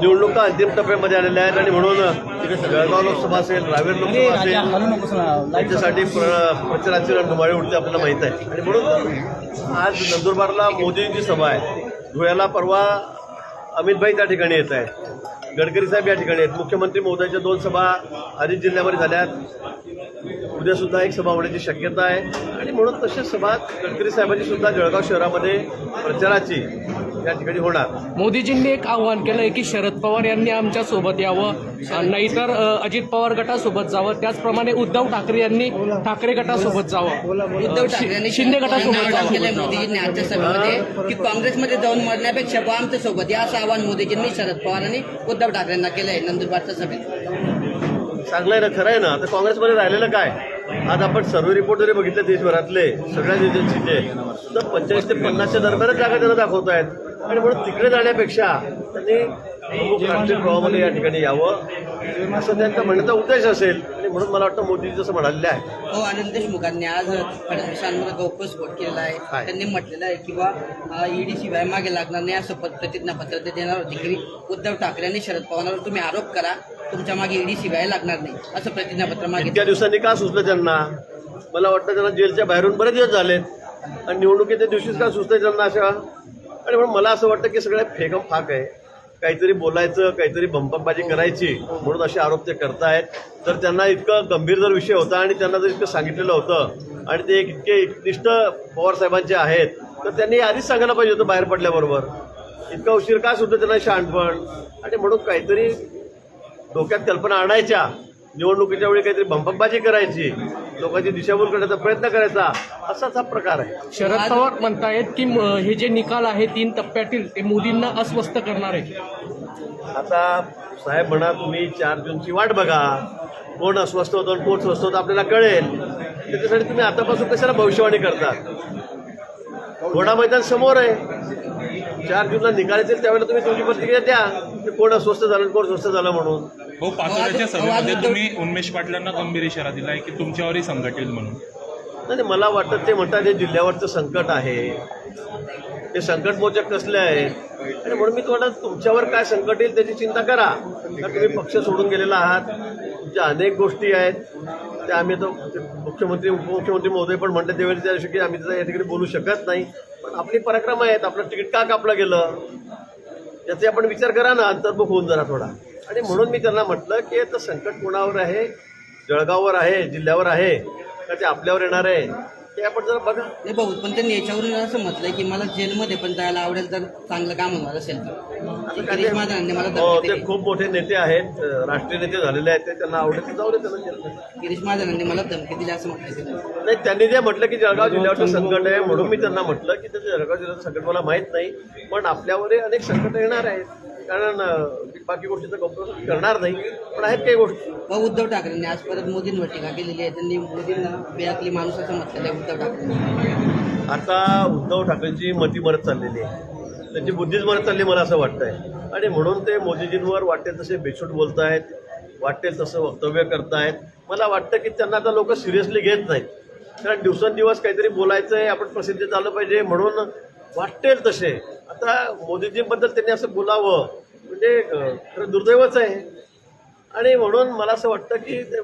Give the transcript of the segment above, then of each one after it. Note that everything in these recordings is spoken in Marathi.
निवडणुका अंतिम टप्प्यामध्ये आलेल्या आहेत आणि म्हणून जळगाव लोकसभा असेल रावेर लोकसभा असेल त्याच्यासाठी प्र प्रचाराची रणधुमाळी उडते आपल्याला माहीत आहे. आणि म्हणून आज नंदुरबारला मोदींची सभा आहे. धुळ्याला परवा अमितभाई त्या ठिकाणी येत आहेत. गडकरी साहेब या ठिकाणी आहेत. मुख्यमंत्री महोदयाच्या दोन सभा अधिक जिल्ह्यामध्ये झाल्यात उद्या सुद्धा एक सभा होण्याची शक्यता आहे. आणि म्हणून तशीच सभा गडकरी साहेबांची सुद्धा जळगाव शहरामध्ये प्रचाराची या ठिकाणी होणार. मोदीजींनी एक आव्हान केलंय की शरद पवार यांनी आमच्यासोबत यावं नाहीतर अजित पवार गटासोबत जावं. त्याचप्रमाणे उद्धव ठाकरे यांनी ठाकरे गटासोबत जावं. उद्धव शिंदे गटासोबत जावं. केलंय मोदीजींनी आजच्या सभेमध्ये की काँग्रेसमध्ये जाऊन मरण्यापेक्षा आमच्यासोबत या असं आवाहन मोदीजींनी शरद पवार आणि उद्धव ठाकरेंना केलंय नंदुरबारच्या सभेत. चांगलं आहे ना खरं आहे ना. आता काँग्रेसमध्ये राहिलेलं काय? आज आपण सर्व रिपोर्ट जरी बघितले देशभरातले सगळ्या एजन्सीचे तर पंचेचाळीस ते पन्नासच्या दरम्यानच जागा त्यांना दाखवत आहेत आणि म्हणून तिकडे जाण्यापेक्षा त्यांनी प्रमुख राष्ट्रीय प्रवाहामध्ये या ठिकाणी यावं. असं त्यांचा म्हणण्याचा उद्देश असेल. आणि म्हणून मला वाटतं मोदीजी जसं म्हणाले आहे हो अनिल देशमुखांनी आज फडणवीसांवर गौप्यस्फोट केलेला आहे? त्यांनी म्हटलेलं आहे की बा ईडी शिवाय मागे लागणार नाही असं प्रतिज्ञापत्र ते देणार होते. की उद्धव ठाकरे आणि शरद पवारांवर तुम्ही आरोप करा तुमच्या मागे ईडी शिवाय लागणार नाही असं प्रतिज्ञापत्र मागितलं इतक्या दिवसांनी का सुचलं त्यांना? मला वाटतं त्यांना जेलच्या बाहेरून बरेच दिवस झालेत आणि निवडणुकीच्या दिवशीच का सुचतंय त्यांना अशा आणि म्हणून मला असं वाटतं की सगळ्या फेकम फाक आहे. काहीतरी बोलायचं काहीतरी बंपकबाजी करायची म्हणून असे आरोप ते करतायत. तर त्यांना इतकं गंभीर जर विषय होता आणि त्यांना जर इतकं सांगितलेलं होतं आणि ते इतके निष्ठ पवार साहेबांचे आहेत तर त्यांनी आधीच सांगायला पाहिजे होतं बाहेर पडल्याबरोबर. इतका उशीर का सुद्धा त्यांना शांतपण? आणि म्हणून काहीतरी डोक्यात कल्पना आणायच्या. निवडणुकीच्या वेळी काहीतरी भंपकबाजी करायची लोकांची दिशाभूल करण्याचा प्रयत्न करायचा असाच हा प्रकार आहे. शरद पवार म्हणतायत की हे जे निकाल आहे तीन टप्प्यातील ते मोदींना अस्वस्थ करणार आहे. आता साहेब म्हणा तुम्ही चार जूनची वाट बघा. कोण अस्वस्थ होतं आणि कोण स्वस्थ होतं आपल्याला कळेल. त्याच्यासाठी तुम्ही आतापासून कशाला भविष्यवाणी करतात? घोडा मैदान समोर आहे. चार जूनला निकाल येतील त्यावेळेला तुम्ही तुमची प्रतिक्रिया द्या की कोण अस्वस्थ झालं कोण स्वस्थ झालं म्हणून. हो पाचोळ्याच्या सभेमध्ये तुम्ही उन्मेष पाटलांना गंभीर इशारा दिलाय की तुमच्यावरही संकट येईल म्हणून. नाही नाही, मला वाटतं ते म्हणतात हे जिल्ह्यावरचं संकट आहे. ते संकट मोचक कसले आहेत आणि म्हणून मी तुम्हाला तुमच्यावर काय संकट येईल त्याची चिंता करा. कारण तुम्ही पक्ष सोडून गेलेला आहात. तुमच्या अनेक गोष्टी आहेत. त्या आम्ही आता ते मुख्यमंत्री उपमुख्यमंत्री महोदय पण म्हणतात त्यावेळी त्या दिवशी की आम्ही त्याचा या ठिकाणी बोलू शकत नाही. पण आपली पराक्रम आहेत. आपलं तिकीट का कापलं गेलं? याचे आपण विचार करा ना. अंतर्मुख होऊन जरा थोडा. आणि म्हणून मी त्यांना म्हटलं की आता संकट कोणावर आहे? जळगाववर आहे जिल्ह्यावर आहे का ते आपल्यावर येणार आहे? हे आपण जरा बघा. नाही भाऊ पण त्यांनी याच्यावरून असं म्हटलंय की मला जेलमध्ये पण जायला आवडेल जर चांगलं काम होणार असेल तर गिरीश महाजनांनी मला हो धमकी ते दिली खूप मोठे नेते आहेत राष्ट्रीय नेते झालेले आहेत ते त्यांना आवडेल ते जाऊ दे त्यांना जेलमध्ये. गिरीश महाजनांनी मला धमकी दिली असं म्हटलं त्यांनी. नाही त्यांनी जे म्हटलं की जळगाव जिल्ह्यावरचं संकट आहे म्हणून मी त्यांना म्हटलं की त्याचं जळगाव जिल्ह्याचं संकट मला माहीत नाही पण आपल्यावरही अनेक संकट येणार आहेत. कारण अं, बाकी गोष्टीचं गौरव करणार नाही पण आहेत काही गोष्टी. भाऊ उद्धव ठाकरेंनी आज परत मोदींवर टीका केलेली आहे. त्यांनी मोदींना बेअकली माणूस असं म्हटलेलं आहे उद्धव ठाकरे. आता उद्धव ठाकरेंची मती मरत चाललेली आहे. त्यांची बुद्धीच मरत चालली मला असं वाटतंय. आणि म्हणून ते मोदीजींवर वाटेल तसे बेछूट बोलतायत वाटेल तसं वक्तव्य करतायत. मला वाटतं की त्यांना आता लोक सिरियसली घेत नाहीत. कारण दिवसेंदिवस काहीतरी बोलायचं आहे आपण प्रसिद्ध झालं पाहिजे म्हणून वाटेल तसे. आता मोदीजींबद्दल त्यांनी असं बोलावं. म्हणजे खरं दुर्दैवच आहे. आणि म्हणून मला असं वाटतं की ते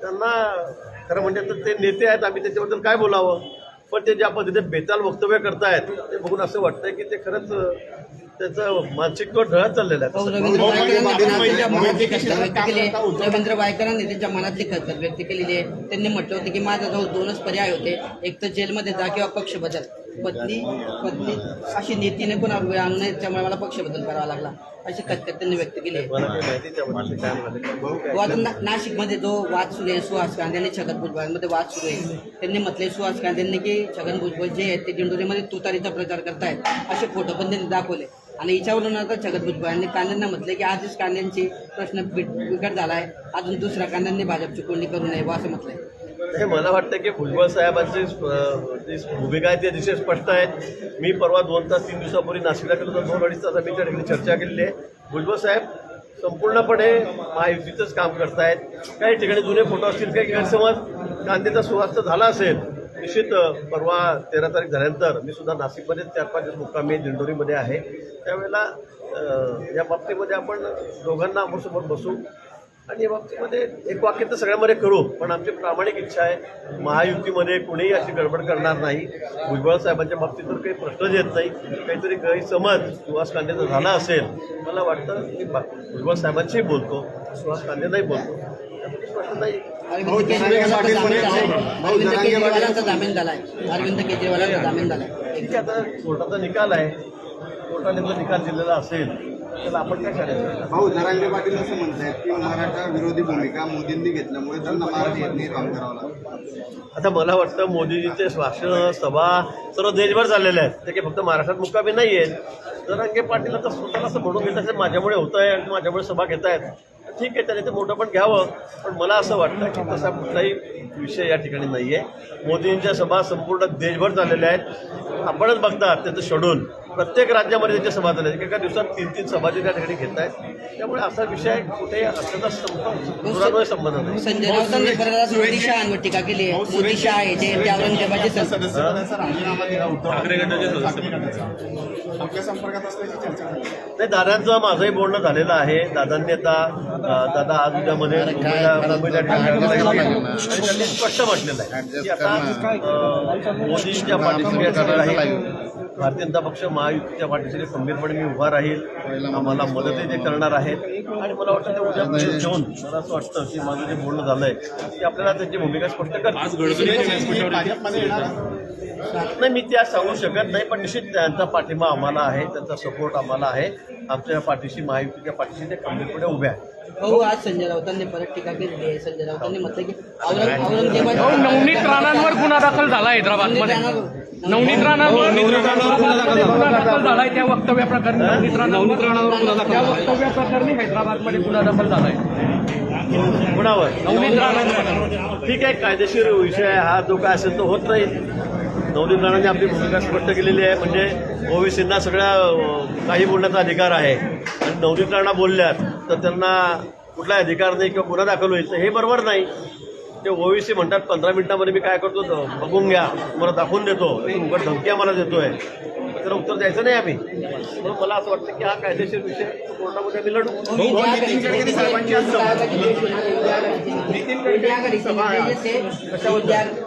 त्यांना खरं म्हणजे तर ते नेते आहेत आम्ही त्याच्याबद्दल काय बोलावं? पण ते ज्या पद्धतीने बेताल वक्तव्य करतायत ते बघून असं वाटतंय की ते खरंच त्याचं मानसिकत्व ढळत चाललेलं आहे. रवींद्र वायकरांनी त्यांच्या मनातली व्यक्त खतखत व्यक्त केलेली आहे. त्यांनी म्हटलं होतं की माझ्याजवळ दोनच पर्याय होते. एक तर जेलमध्ये जा किंवा पक्ष बदल. पत्नी पत्नी अशी नीतीने पण आणू त्यामुळे मला पक्ष बदल करावा लागला. अशी खतखत त्यांनी व्यक्त केली. आहे तो नाशिकमध्ये जो वाद सुरू आहे सुहास कांदे आणि छगन भुजबळांमध्ये वाद सुरू आहे. त्यांनी म्हटले सुहास कांदेंनी की छगन भुजबळ जे आहेत ते दिंडोरीमध्ये तुतारीचा प्रचार करतायत. असे फोटो पण त्यांनी दाखवले. आणि याच्यावरून आता छगन भुजबळांनी कांद्यांना म्हटले की आधीच कांद्यांची प्रश्न बिकट झाला आहे अजून दुसऱ्या कांद्यांनी भाजपची कोणी करू नये असं म्हटलंय. हे मला वाटतं की भुजबळ साहेबांची जी भूमिका आहे ती अतिशय स्पष्ट आहेत मी परवा दोन तास तीन दिवसापूर्वी नाशिकला गेलो तर दोन अडीच तास आम्ही त्या ठिकाणी चर्चा केलेली आहे. भुजबळ साहेब संपूर्णपणे महायुतीचंच काम करतायत. काही ठिकाणी जुने फोटो असतील काही गैरसमज कांद्याचा सुवास्त झाला असेल निश्चित परवा तेरा तारीख झाल्यानंतर मी सुद्धा नाशिकमध्ये चार पाच दिवस मुक्कामी दिंडोरीमध्ये आहे. त्यावेळेला या बाबतीमध्ये आपण दोघांना समोर बसू. आणि या बाबतीमध्ये एक वाक्य तर सगळ्यामध्ये करू पण आमची प्रामाणिक इच्छा आहे महायुतीमध्ये कुणीही अशी गडबड करणार नाही. भुजबळ साहेबांच्या बाबतीत तर काही प्रश्नच येत नाही. काहीतरी गैरसमज सुहास कांदेचा झाला असेल मला वाटतं मी भुजबळ साहेबांशीही बोलतो सुहास कांदेनाही बोलतो. प्रश्न नाही. अरविंद केजरीवालांचा जामीन झालाय. अरविंद केजरीवालांचा जामीन झालाय. अरविंद केजरीवालांचा जामीन झालाय. ठीक आहे आता कोर्टाचा निकाल आहे. कोर्टाने जर निकाल दिलेला असेल तर आपण काय करायचं? भाऊ जरांगे पाटील असं म्हणतायत की मराठा विरोधी भूमिका मोदींनी घेतल्यामुळे त्यांना मराठी येत नाही काम करावं आता मला वाटतं मोदीजीचे भाषण सभा सर्व देशभर चाललेले आहेत. ते काही फक्त महाराष्ट्रात मुक्कामी नाही आहेत जरांगे पाटील आता स्वतःला असं म्हणून घेत असेल माझ्यामुळे होत आहे आणि माझ्यामुळे सभा घेत आहेत. ठीक आहे त्याने ते मोठं पण घ्यावं. पण मला असं वाटतं की तसा कुठलाही विषय या ठिकाणी नाही आहे मोदींच्या सभा संपूर्ण देशभर चाललेल्या आहेत. आपणच बघता त्याचं शेड्यूल प्रत्येक राज्यामध्ये त्यांच्या सभा झाल्या. एका दिवसात तीन तीन सभा त्या ठिकाणी घेत आहेत. त्यामुळे असा विषय कुठेही असल्याचा संप दुरान्वय संबंध नाही. संजय राऊतांनी परत मोदी शहांवर टीका केली आहे. मोदी शहा आहे जे ते औरंगजेबाचे सं- सदस्यपदाचा राजीनामा दिला उद्धव ठाकरे गटाचे सदस्य. गटाचा. आपल्या संपर्कात असल्याची चर्चा झाली. नाही दादांचं माझंही बोलणं झालेलं आहे दादांनी आता दादा आज उद्यामध्ये मुंबईला त्यांनी स्पष्ट म्हटलेलं आहे. की आता मोदींच्या पाठीशी राहील भारतीय जनता पक्ष महायुतीच्या पाठीशी खंबीरपणे मी उभा राहील. आम्हाला मदतही ते करणार आहेत. आणि मला वाटतं ते उद्या घेऊन मला असं वाटतं की माझं जे बोलणं झालंय की आपल्याला त्यांची भूमिका स्पष्ट येणार नाही मी त्या सांगू शकत नाही पण निश्चित त्यांचा पाठिंबा आम्हाला आहे त्यांचा सपोर्ट आम्हाला आहे. आमच्या पाठीशी महायुतीच्या पाठीशी ते खंबीरपणे उभे आहेत. भाऊ आज संजय राऊतांनी परत टीका केलेली आहे. संजय राऊतांनी म्हटलं की औरंग औरंगजेबाचे भाऊ नवनीत राणांवर गुन्हा दाखल झाला हैदराबादमध्ये. नवनीत राणांवर गुन्हा दाखल झालाय त्या वक्तव्याप्रकरणी. नवनीत राणांवर त्या वक्तव्याप्रकरणी हैदराबादमध्ये गुन्हा दाखल झालाय. कुणावर नवनीत राणांवर. ठीक आहे कायदेशीर विषय आहे. हा जो काय असेल तो होत नाही नवनीत राणांनी आपली भूमिका स्पष्ट केलेली आहे. म्हणजे ओबीसींना सगळ्या काही बोलण्याचा अधिकार आहे. आणि नवनीत राणा बोलल्यात तर त्यांना कुठलाही अधिकार नाही किंवा गुन्हा दाखल होईल तर हे बरोबर नाही. ते ओबीसी म्हणतात पंधरा मिनिटामध्ये मी काय करतो बघून घ्या. मला दाखवून देतो. उघड धमकी आम्हाला देतोय. त्याला उत्तर द्यायचं नाही आम्ही. म्हणून मला असं वाटतं की हा कायदेशीर विषय कोर्टामध्ये आम्ही लढू.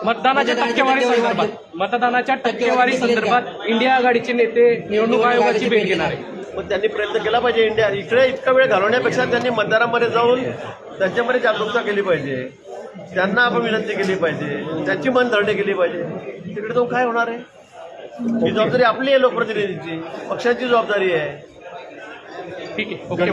मतदानाच्या टक्केवारी संदर्भात. मतदानाच्या टक्केवारी संदर्भात इंडिया आघाडीचे नेते निवडणूक आयोगाची भेट घेणार आहे मग त्यांनी प्रयत्न केला पाहिजे इंडिया. इकडे इतका वेळ घालवण्यापेक्षा त्यांनी मतदारांमध्ये जाऊन त्यांच्यामध्ये जागरूकता केली पाहिजे. त्यांना आपण विनंती केली पाहिजे. त्यांची मन धरणी केली पाहिजे. तिकडे जाऊन काय होणार आहे? ही जबाबदारी आपली आहे लोकप्रतिनिधींची. पक्षाची जबाबदारी आहे. ठीक आहे.